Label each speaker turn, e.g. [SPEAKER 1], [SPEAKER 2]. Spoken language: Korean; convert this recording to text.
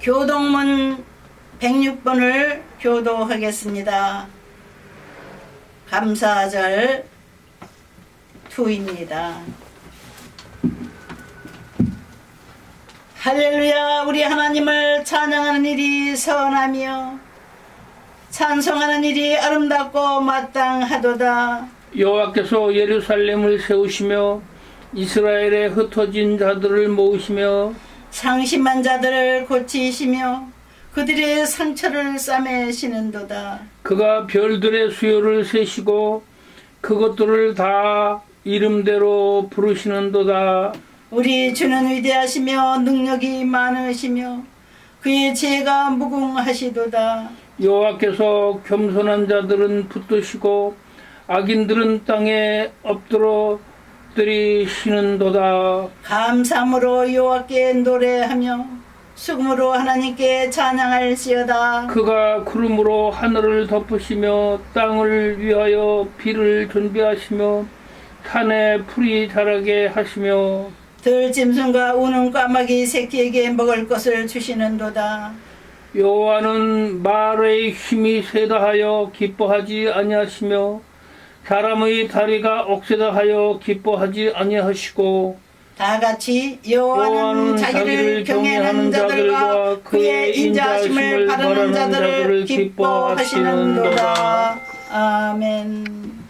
[SPEAKER 1] 교동문 106번을 교도하겠습니다. 감사절 투입니다. 할렐루야 우리 하나님을 찬양하는 일이 선하며 찬송하는 일이 아름답고 마땅하도다.
[SPEAKER 2] 여호와께서 예루살렘을 세우시며 이스라엘에 흩어진 자들을 모으시며
[SPEAKER 1] 상심한 자들을 고치시며 그들의 상처를 싸매시는도다.
[SPEAKER 2] 그가 별들의 수요를 세시고 그것들을 다 이름대로 부르시는도다.
[SPEAKER 1] 우리 주는 위대하시며 능력이 많으시며 그의 지혜가 무궁하시도다.
[SPEAKER 2] 여호와께서 겸손한 자들은 붙드시고 악인들은 땅에 엎드러 뜨리시는도다.
[SPEAKER 1] 감사함으로 여호와께 노래하며 수금으로 하나님께 찬양할지어다.
[SPEAKER 2] 그가 구름으로 하늘을 덮으시며 땅을 위하여 비를 준비하시며 산에 풀이 자라게 하시며
[SPEAKER 1] 들짐승과 우는 까마귀 새끼에게 먹을 것을 주시는도다.
[SPEAKER 2] 여호와는 말의 힘이 세다 하여 기뻐하지 아니하시며 사람의 다리가 억세다 하여 기뻐하지 아니하시고
[SPEAKER 1] 다 같이 여호와는 자기를 경외하는 자들과 그의 인자하심을 바라는 자들을 기뻐하시는도다. 아멘.